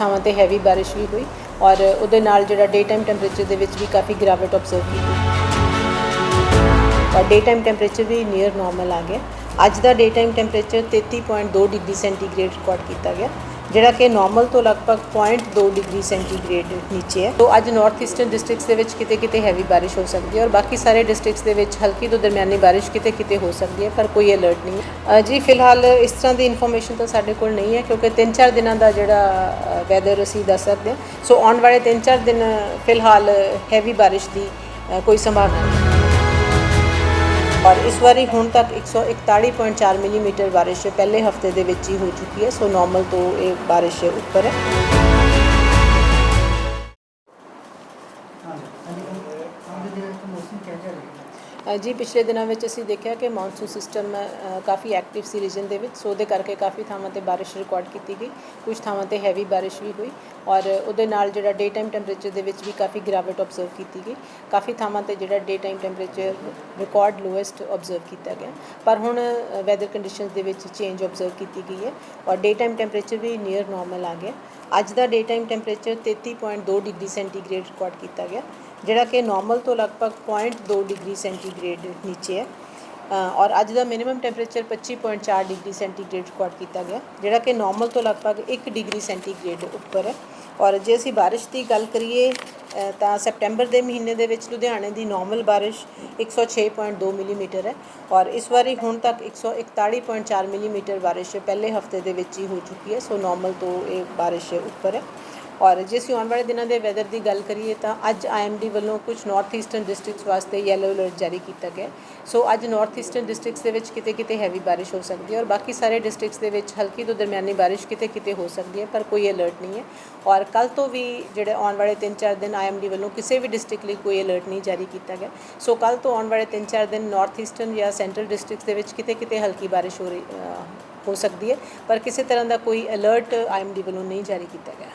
ਥਾਵਾਂ ਤੇ ਹੈਵੀ ਬਾਰਿਸ਼ ਵੀ ਹੋਈ ਔਰ ਉਹਦੇ ਨਾਲ ਜਿਹੜਾ ਡੇ ਟਾਈਮ ਟੈਂਪਰੇਚਰ ਦੇ ਵਿੱਚ ਵੀ ਕਾਫੀ ਗਿਰਾਵਟ ਆਬਜ਼ਰਵ ਕੀਤੀ ਔਰ ਡੇ ਟਾਈਮ ਟੈਂਪਰੇਚਰ ਵੀ ਨੀਅਰ ਨਾਰਮਲ ਆ ਗਿਆ। ਅੱਜ ਦਾ day time temperature 33.2 degree centigrade record ਕੀਤਾ ਗਿਆ। ਜਿਹੜਾ ਕਿ ਨਾਰਮਲ ਤੋਂ ਲਗਭਗ 0.2 ਡਿਗਰੀ ਸੈਂਟੀਗ੍ਰੇਡ ਨੀਚੇ ਹੈ। ਤੋਂ ਅੱਜ ਨਾਰਥ ਈਸਟਰਨ ਡਿਸਟ੍ਰਿਕਟਸ ਦੇ ਵਿੱਚ ਕਿਤੇ ਕਿਤੇ ਹੈਵੀ ਬਾਰਿਸ਼ ਹੋ ਸਕਦੀ ਹੈ ਔਰ ਬਾਕੀ ਸਾਰੇ ਡਿਸਟ੍ਰਿਕਟਸ ਦੇ ਵਿੱਚ ਹਲਕੀ ਤੋਂ ਦਰਮਿਆਨੀ ਬਾਰਿਸ਼ ਕਿਤੇ ਕਿਤੇ ਹੋ ਸਕਦੀ ਹੈ, ਪਰ ਕੋਈ ਅਲਰਟ ਨਹੀਂ ਜੀ, ਫਿਲਹਾਲ ਇਸ ਤਰ੍ਹਾਂ ਦੀ ਇਨਫੋਰਮੇਸ਼ਨ ਤਾਂ ਸਾਡੇ ਕੋਲ ਨਹੀਂ ਹੈ ਕਿਉਂਕਿ 3-4 ਦਿਨਾਂ ਦਾ ਜਿਹੜਾ ਵੈਦਰ ਅਸੀਂ ਦੱਸ ਸਕਦੇ ਹਾਂ। ਸੋ ਆਉਣ ਵਾਲੇ 3-4 ਦਿਨ ਫਿਲਹਾਲ ਹੈਵੀ ਬਾਰਿਸ਼ ਦੀ ਕੋਈ ਸੰਭਾਵਨਾ ਨਹੀਂ। ਔਰ ਇਸ ਵਾਰੀ ਹੁਣ ਤੱਕ 141.4 ਮਿਲੀਮੀਟਰ ਬਾਰਿਸ਼ ਪਹਿਲੇ ਹਫ਼ਤੇ ਦੇ ਵਿੱਚ ਹੀ ਹੋ ਚੁੱਕੀ ਹੈ ਸੋ ਨਾਰਮਲ ਤੋਂ ਇਹ ਬਾਰਿਸ਼ ਉੱਪਰ ਹੈ ਜੀ, ਪਿਛਲੇ ਦਿਨਾਂ ਵਿੱਚ ਅਸੀਂ ਦੇਖਿਆ ਕਿ ਮੌਨਸੂਨ ਸਿਸਟਮ ਕਾਫੀ ਐਕਟਿਵ ਸੀ ਰੀਜਨ ਦੇ ਵਿੱਚ, ਸੋ ਉਹਦੇ ਕਰਕੇ ਕਾਫੀ ਥਾਵਾਂ ਤੇ ਬਾਰਿਸ਼ ਰਿਕਾਰਡ ਕੀਤੀ ਗਈ। ਕੁਝ ਥਾਵਾਂ ਤੇ ਹੈਵੀ ਬਾਰਿਸ਼ ਵੀ ਹੋਈ ਔਰ ਉਹਦੇ ਨਾਲ ਜਿਹੜਾ ਡੇ ਟਾਈਮ ਟੈਂਪਰੇਚਰ ਦੇ ਵਿੱਚ ਵੀ ਕਾਫੀ ਗਿਰਾਵਟ ਆਬਜ਼ਰਵ ਕੀਤੀ ਗਈ। ਕਾਫੀ ਥਾਵਾਂ ਤੇ ਜਿਹੜਾ day time temperature record lowest observe ਕੀਤਾ ਗਿਆ। ਪਰ ਹੁਣ ਵੈਦਰ ਕੰਡੀਸ਼ਨਸ ਦੇ ਵਿੱਚ ਚੇਂਜ ਆਬਜ਼ਰਵ ਕੀਤੀ ਗਈ ਹੈ ਔਰ ਡੇ ਟਾਈਮ ਟੈਂਪਰੇਚਰ ਵੀ ਨੀਅਰ ਨਾਰਮਲ ਆ ਗਿਆ। ਅੱਜ ਦਾ day time temperature 33.2 degree centigrade record ਕੀਤਾ ਗਿਆ। ਜਿਹੜਾ ਕਿ ਨਾਰਮਲ ਤੋਂ ਲਗਭਗ 0.2 ਡਿਗਰੀ ਸੈਂਟੀਗ੍ਰੇਡ ਨੀਚੇ ਹੈ। ਔਰ ਅੱਜ ਦਾ minimum temperature 25.4 degree centigrade record ਕੀਤਾ ਗਿਆ। ਜਿਹੜਾ ਕਿ ਨਾਰਮਲ ਤੋਂ ਲਗਭਗ 1 ਡਿਗਰੀ ਸੈਂਟੀਗ੍ਰੇਡ ਉੱਪਰ ਹੈ। ਔਰ ਜੇ ਅਸੀਂ ਬਾਰਿਸ਼ ਦੀ ਗੱਲ ਕਰੀਏ ਤਾਂ ਸੈਪਟੈਂਬਰ ਦੇ ਮਹੀਨੇ ਦੇ ਵਿੱਚ ਲੁਧਿਆਣੇ ਦੀ ਨਾਰਮਲ ਬਾਰਿਸ਼ 106.2 ਮਿਲੀਮੀਟਰ ਹੈ। ਔਰ ਇਸ ਵਾਰੀ ਹੁਣ ਤੱਕ 141.4 ਮਿਲੀਮੀਟਰ ਬਾਰਿਸ਼ ਪਹਿਲੇ ਹਫ਼ਤੇ ਦੇ ਵਿੱਚ ਹੀ ਹੋ ਚੁੱਕੀ ਹੈ। ਸੋ ਨਾਰਮਲ ਤੋਂ ਇਹ ਬਾਰਿਸ਼ ਉੱਪਰ ਹੈ। ਔਰ ਜੇ ਅਸੀਂ ਆਉਣ ਵਾਲੇ ਦਿਨਾਂ ਦੇ ਵੈਦਰ ਦੀ ਗੱਲ ਕਰੀਏ ਤਾਂ ਅੱਜ ਆਈਐਮਡੀ ਵੱਲੋਂ ਕੁਝ ਨਾਰਥ ਈਸਟਰਨ ਡਿਸਟ੍ਰਿਕਟਸ ਵਾਸਤੇ ਯੈਲੋ ਅਲਰਟ ਜਾਰੀ ਕੀਤਾ ਗਿਆ ਸੋ ਅੱਜ ਨਾਰਥ ਈਸਟਰਨ ਡਿਸਟ੍ਰਿਕਟਸ ਦੇ ਵਿੱਚ ਕਿਤੇ ਕਿਤੇ ਹੈਵੀ ਬਾਰਿਸ਼ ਹੋ ਸਕਦੀ ਹੈ ਔਰ ਬਾਕੀ ਸਾਰੇ ਡਿਸਟ੍ਰਿਕਟਸ ਦੇ ਵਿੱਚ ਹਲਕੀ ਤੋਂ ਦਰਮਿਆਨੀ ਬਾਰਿਸ਼ ਕਿਤੇ ਕਿਤੇ ਹੋ ਸਕਦੀ ਹੈ, ਪਰ ਕੋਈ ਅਲਰਟ ਨਹੀਂ ਹੈ। ਔਰ ਕੱਲ ਤੋਂ ਵੀ ਜਿਹੜੇ ਆਉਣ ਵਾਲੇ 3-4 ਦਿਨ ਆਈਐਮਡੀ ਵੱਲੋਂ ਕਿਸੇ ਵੀ ਡਿਸਟ੍ਰਿਕਟ ਲਈ ਕੋਈ ਅਲਰਟ ਨਹੀਂ ਜਾਰੀ ਕੀਤਾ ਗਿਆ। ਸੋ ਕੱਲ ਤੋਂ ਆਉਣ ਵਾਲੇ 3-4 ਦਿਨ ਨਾਰਥ ਈਸਟਰਨ ਜਾਂ ਸੈਂਟਰਲ ਡਿਸਟ੍ਰਿਕਟਸ ਦੇ ਵਿੱਚ ਕਿਤੇ ਕਿਤੇ ਹਲਕੀ ਬਾਰਿਸ਼ ਹੋ ਰਹੀ ਹੋ ਸਕਦੀ ਹੈ, ਪਰ ਕਿਸੇ ਤਰ੍ਹਾਂ ਦਾ ਕੋਈ ਅਲਰਟ ਆਈਐਮਡੀ ਵੱਲੋਂ ਨਹੀਂ ਜਾਰੀ ਕੀਤਾ ਗਿਆ।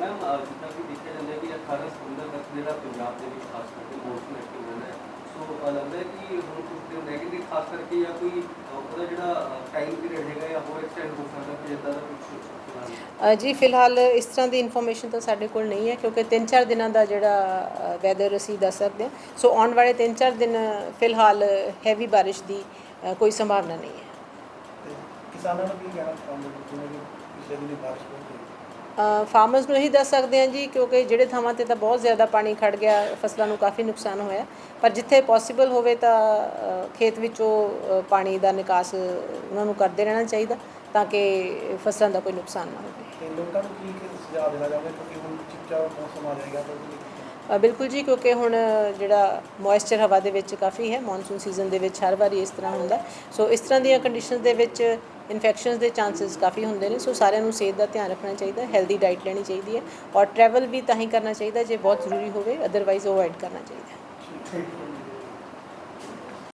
ਮੈਮ ਅਹ ਜਿੱਦਾਂ ਕਿ ਦੇਖਿਆ ਜਾਂਦਾ ਹੈ ਕਿ 18 ਸਤੰਬਰ ਤੱਕ ਜਿਹੜਾ ਪੰਜਾਬ ਦੇ ਵਿੱਚ ਖਾਸ ਕਰਕੇ ਮੌਨਸੂਨ ਐਕਟਿਵ ਰਹਿਣਾ ਹੈ। ਸੋ ਅਹ ਲੱਗਦਾ ਹੈ ਕਿ ਹੁਣ ਕੁਝ ਦਿਨ ਨੈਗੇਟਿਵ ਖਾਸ ਕਰਕੇ ਜਾਂ ਕੋਈ ਅਹ ਉਹਦਾ ਜਿਹੜਾ ਟਾਈਮ ਪੀਰੀਅਡ ਹੈਗਾ ਜਾਂ ਹੋਰ ਐਕਸਟੈਂਡ ਹੋ ਸਕਦਾ ਕੋਈ ਇਦਾਂ ਦਾ ਕੁਝ ਅ, ਜੀ ਫਿਲਹਾਲ ਇਸ ਤਰ੍ਹਾਂ ਦੀ ਇਨਫੋਰਮੇਸ਼ਨ ਤਾਂ ਸਾਡੇ ਕੋਲ ਨਹੀਂ ਹੈ ਕਿਉਂਕਿ 3-4 ਦਿਨਾਂ ਦਾ ਜਿਹੜਾ ਵੈਦਰ ਅਸੀਂ ਦੱਸ ਸਕਦੇ ਹਾਂ। ਸੋ ਆਉਣ ਵਾਲੇ 3-4 ਦਿਨ ਫਿਲਹਾਲ ਹੈਵੀ ਬਾਰਿਸ਼ ਦੀ ਕੋਈ ਸੰਭਾਵਨਾ ਨਹੀਂ ਹੈ। ਕਿਸਾਨਾਂ ਨੂੰ ਕੀ ਕਹਿਣਾ ਚਾਹੁੰਦੇ ਹੋ? ਜਿਵੇਂ ਕਿ ਪਿਛਲੇ ਦਿਨੀ ਬਾਰਿਸ਼ ਹੋਈ। ਫਾਰਮਰਸ ਨੂੰ ਇਹੀ ਦੱਸ ਸਕਦੇ ਹਾਂ ਜੀ ਕਿਉਂਕਿ ਜਿਹੜੇ ਥਾਵਾਂ ਤੇ ਤਾਂ ਬਹੁਤ ਜ਼ਿਆਦਾ ਪਾਣੀ ਖੜ ਗਿਆ ਫਸਲਾਂ ਨੂੰ ਕਾਫੀ ਨੁਕਸਾਨ ਹੋਇਆ। ਪਰ ਜਿੱਥੇ ਪੋਸੀਬਲ ਹੋਵੇ ਤਾਂ ਖੇਤ ਵਿੱਚੋਂ ਪਾਣੀ ਦਾ ਨਿਕਾਸ ਉਹਨਾਂ ਨੂੰ ਕਰਦੇ ਰਹਿਣਾ ਚਾਹੀਦਾ ਤਾਂ ਕਿ ਫਸਲਾਂ ਦਾ ਕੋਈ ਨੁਕਸਾਨ ਨਾ ਹੋਵੇ। ਤੇ ਲੋਕਾਂ ਨੂੰ ਕੀ ਕੀ ਸੁਝਾਅ ਦੇਣਾ ਚਾਹੁੰਦੇ ਕਿਉਂਕਿ ਹੁਣ ਚਿਪਚਾ ਮੌਸਮ ਆ ਜਾਏਗਾ ਤਾਂ ਉਹਦੇ ਲਈ ਅ, ਬਿਲਕੁਲ ਜੀ ਕਿਉਂਕਿ ਹੁਣ ਜਿਹੜਾ ਮੋਇਸਚਰ ਹਵਾ ਦੇ ਵਿੱਚ ਕਾਫੀ ਹੈ ਮੌਨਸੂਨ ਸੀਜ਼ਨ ਦੇ ਵਿੱਚ ਹਰ ਵਾਰੀ ਇਸ ਤਰ੍ਹਾਂ ਹੁੰਦਾ। ਸੋ ਇਸ ਤਰ੍ਹਾਂ ਦੀਆਂ ਕੰਡੀਸ਼ਨਸ ਦੇ ਵਿੱਚ ਇਨਫੈਕਸ਼ਨਸ ਦੇ ਚਾਂਸਸ ਕਾਫੀ ਹੁੰਦੇ ਨੇ, ਸੋ ਸਾਰਿਆਂ ਨੂੰ ਸਿਹਤ ਦਾ ਧਿਆਨ ਰੱਖਣਾ ਚਾਹੀਦਾ ਹੈਲਦੀ ਡਾਈਟ ਲੈਣੀ ਚਾਹੀਦੀ ਹੈ ਔਰ ਟਰੈਵਲ ਵੀ ਤਾਂ ਹੀ ਕਰਨਾ ਚਾਹੀਦਾ ਜੇ ਬਹੁਤ ਜ਼ਰੂਰੀ ਹੋਵੇ ਅਦਰਵਾਈਜ਼ ਅਵੋਇਡ ਕਰਨਾ ਚਾਹੀਦਾ ਹੈ।